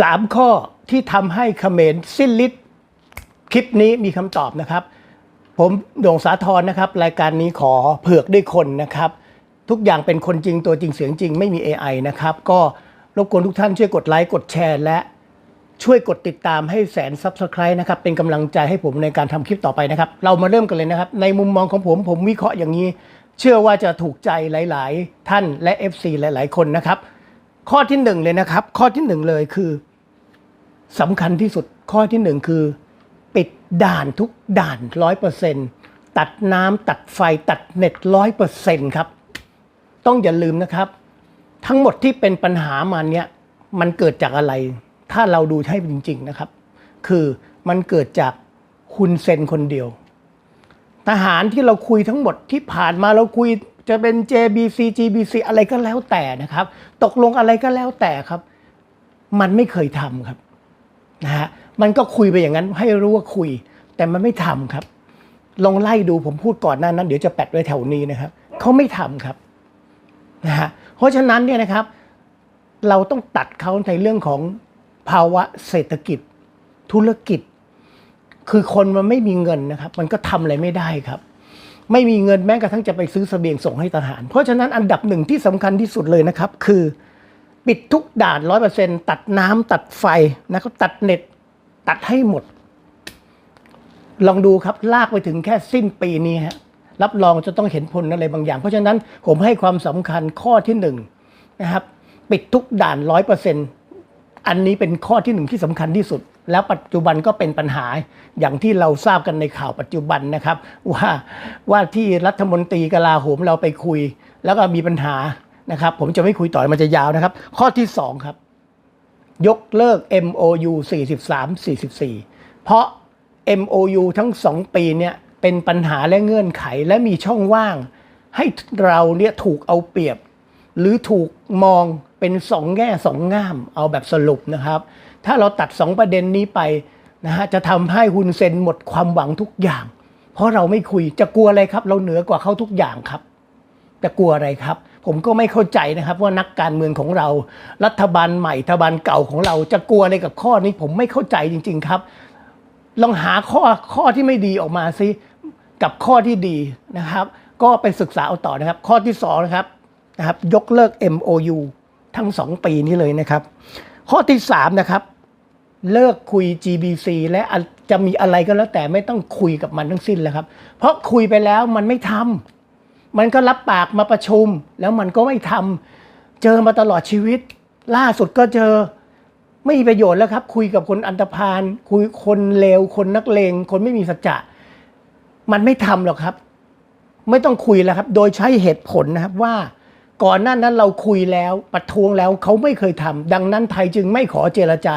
สามข้อที่ทำให้เขมรสิ้นฤทธิ์คลิปนี้มีคำตอบนะครับ ผมโด่งสาธรนะครับ รายการนี้ขอเผือกด้วยคนนะครับ ทุกอย่างเป็นคนจริงตัวจริงเสียงจริงไม่มี AI นะครับ ก็รบกวนทุกท่านช่วยกดไลค์กดแชร์และช่วยกดติดตามให้แสน Subscribe นะครับ เป็นกำลังใจให้ผมในการทำคลิปต่อไปนะครับ เรามาเริ่มกันเลยนะครับ ในมุมมองของผมผมวิเคราะห์อย่างนี้ เชื่อว่าจะถูกใจหลาย ๆ ท่านและ FC หลาย ๆ คนนะครับ ข้อที่หนึ่งเลยนะครับ ข้อที่หนึ่งเลยคือสำคัญที่สุดข้อที่หนึ่งคือ ปิดด่านทุกด่านร้อยเปอร์เซ็นตัดน้ำตัดไฟตัดเน็ตร้อยเปอร์เซ็นครับ ต้องอย่าลืมนะครับ ทั้งหมดที่เป็นปัญหามาเนี่ยมันเกิดจากอะไร ถ้าเราดูให้จริง ๆนะครับ คือมันเกิดจากฮุนเซนคนเดียว ทหารที่เราคุยทั้งหมดที่ผ่านมาเราคุย จะเป็น JBC GBC อะไรก็แล้วแต่นะครับ ตกลงอะไรก็แล้วแต่ครับ มันไม่เคยทำครับนะฮะมันก็คุยไปอย่างนั้นให้รู้ว่าคุย แต่มันไม่ทำครับ ลองไล่ดูผมพูดก่อนหน้านั้น เดี๋ยวจะแปะไว้แถวนี้นะครับเขาไม่ทำครับนะฮะเพราะฉะนั้นเนี่ยนะครับ เราต้องตัดเขาในเรื่องของภาวะเศรษฐกิจ ธุรกิจ คือคนมันไม่มีเงินนะครับ มันก็ทำอะไรไม่ได้ครับ ไม่มีเงินแม้กระทั่งจะไปซื้อเสบียงส่งให้ทหาร เพราะฉะนั้นอันดับหนึ่งที่สำคัญที่สุดเลยนะครับ คือปิดทุกด่านร้อยเปอร์เซ็นตัดน้ำตัดไฟนะครับตัดเน็ตตัดให้หมด ลองดูครับลากไปถึงแค่สิ้นปีนี้ฮะรับรองจะต้องเห็นผลอะไรบางอย่าง เพราะฉะนั้นผมให้ความสำคัญข้อที่หนึ่งนะครับ ปิดทุกด่านร้อยเปอร์เซ็นอันนี้เป็นข้อที่หนึ่งที่สำคัญที่สุด แล้วปัจจุบันก็เป็นปัญหาอย่างที่เราทราบกันในข่าวปัจจุบันนะครับ ว่าว่าที่รัฐมนตรีกลาโหมเราไปคุย แล้วก็มีปัญหานะครับ ผมจะไม่คุยต่อมันจะยาวนะครับ ข้อที่สองครับ ยกเลิก MOU 43 44 เพราะ MOU ทั้งสองปีเนี่ยเป็นปัญหาและเงื่อนไขและมีช่องว่าง ให้เราเนี่ยถูกเอาเปรียบ หรือถูกมอง เป็นสองแง่สองง่ามเอาแบบสรุปนะครับ ถ้าเราตัดสองประเด็นนี้ไปนะฮะจะทำให้ฮุนเซนหมดความหวังทุกอย่าง เพราะเราไม่คุยจะกลัวอะไรครับ เราเหนือกว่าเขาทุกอย่างครับจะกลัวอะไรครับ ผมก็ไม่เข้าใจนะครับว่านักการเมืองของเรา รัฐบาลใหม่รัฐบาลเก่าของเราจะกลัวอะไรกับข้อนี้ผมไม่เข้าใจจริง ๆครับ ลองหาข้อข้อที่ไม่ดีออกมาซิกับข้อที่ดีนะครับ ก็ไปศึกษาเอาต่อนะครับ ข้อที่สองนะครับนะครับยกเลิก MOU ทั้งสองปีนี้เลยนะครับ ข้อที่สามนะครับ เลิกคุย GBC และจะมีอะไรก็แล้วแต่ไม่ต้องคุยกับมันทั้งสิ้นแล้วครับ เพราะคุยไปแล้วมันไม่ทำมันก็รับปากมาประชุม แล้วมันก็ไม่ทำเจอมาตลอดชีวิต ล่าสุดก็เจอไม่มีประโยชน์แล้วครับ คุยกับคนอันธพาลคุยคนเลวคนนักเลงคนไม่มีสัจจะมันไม่ทำหรอกครับ ไม่ต้องคุยแล้วครับ โดยใช้เหตุผลนะครับว่า ก่อนหน้านั้นเราคุยแล้วประท้วงแล้วเขาไม่เคยทำดังนั้นไทยจึงไม่ขอเจรจา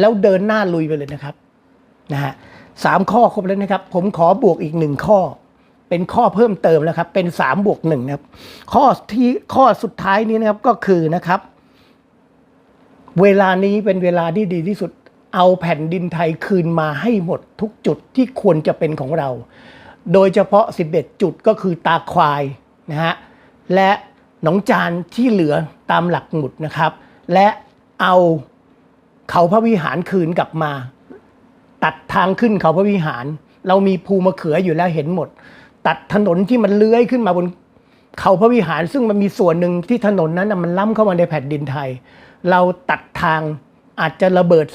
แล้วเดินหน้าลุยไปเลยนะครับนะฮะสามข้อครบแล้วนะครับ ผมขอบวกอีกหนึ่งข้อ เป็นข้อเพิ่มเติมแล้วครับ เป็นสามบวกหนึ่งนะครับ ข้อที่ข้อสุดท้ายนี้นะครับก็คือนะครับ เวลานี้เป็นเวลาที่ดีที่สุด เอาแผ่นดินไทยคืนมาให้หมดทุกจุดที่ควรจะเป็นของเรา โดยเฉพาะ 11 จุดก็คือตาควายนะฮะและ หนองจานที่เหลือตามหลักหมุดนะครับ และเอาเขาพระวิหารคืนกลับมา ตัดทางขึ้นเขาพระวิหาร เรามีภูมะเขืออยู่แล้วเห็นหมด ตัดถนนที่มันเลื้อยขึ้นมาบนเขาพระวิหาร ซึ่งมันมีส่วนหนึ่งที่ถนนนั้นมันล้ำเข้ามาในแผ่นดินไทย เราตัดทางอาจจะระเบิด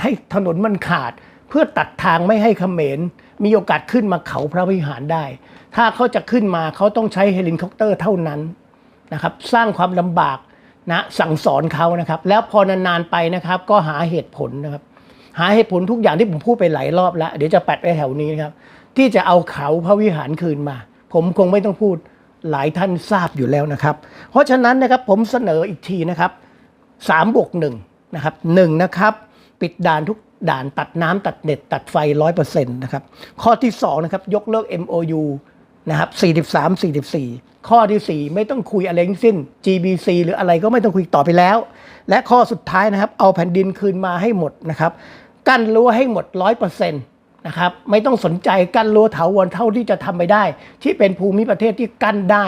ให้ถนนมันขาด เพื่อตัดทางไม่ให้เขมร มีโอกาสขึ้นมาเขาพระวิหารได้ ถ้าเขาจะขึ้นมาเขาต้องใช้เฮลิคอปเตอร์เท่านั้น นะครับสร้างความลำบากนะสั่งสอนเขานะครับ แล้วพอนานๆไปนะครับ ก็หาเหตุผลนะครับ หาเหตุผลทุกอย่างที่ผมพูดไปหลายรอบแล้ว เดี๋ยวจะแปดไว้แถวนี้นะครับ ที่จะเอาเขาพระวิหารคืนมา ผมคงไม่ต้องพูดหลายท่านทราบอยู่แล้วนะครับ เพราะฉะนั้นนะครับผมเสนออีกทีนะครับสามบวกหนึ่งนะครับหนึ่งนะครับปิดด่านทุกด่านตัดน้ำตัดเน็ตตัดไฟร้อยเปอร์เซ็นต์นะครับข้อที่สองนะครับยกเลิก MOU นะครับ 43 44 ข้อที่ 4 ไม่ต้องคุยอะไรทั้งสิ้น GBC หรืออะไรก็ไม่ต้องคุยต่อไปแล้ว และข้อสุดท้ายนะครับ เอาแผ่นดินคืนมาให้หมดนะครับ กั้นรั้วให้หมด 100%นะครับ ไม่ต้องสนใจกั้นรั้วถาวรเท่าที่จะทำไปได้ ที่เป็นภูมิประเทศที่กั้นได้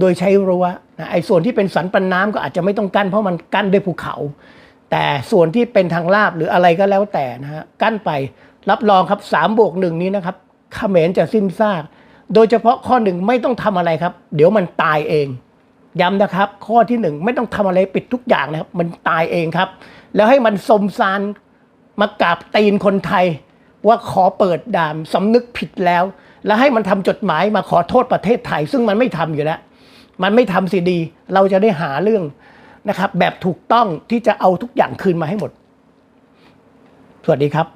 โดยใช้รั้วนะไอ้ส่วนที่เป็นสันปันน้ำก็อาจจะไม่ต้องกั้นเพราะมันกั้นด้วยภูเขา แต่ส่วนที่เป็นทางลาบหรืออะไรก็แล้วแต่นะฮะกั้นไปรับรองครับ3บวกหนึ่งนี้นะครับเขมรจะสิ้นซาก โดยเฉพาะข้อหนึ่งไม่ต้องทำอะไรครับ เดี๋ยวมันตายเองย้ำนะครับ ข้อที่หนึ่งไม่ต้องทำอะไรปิดทุกอย่างนะครับ มันตายเองครับ แล้วให้มันสมซานมากราบตีนคนไทย ว่าขอเปิดด่านสำนึกผิดแล้ว แล้วให้มันทำจดหมายมาขอโทษประเทศไทย ซึ่งมันไม่ทำอยู่แล้ว มันไม่ทำสิดี เราจะได้หาเรื่องนะครับ แบบถูกต้องที่จะเอาทุกอย่างคืนมาให้หมด สวัสดีครับ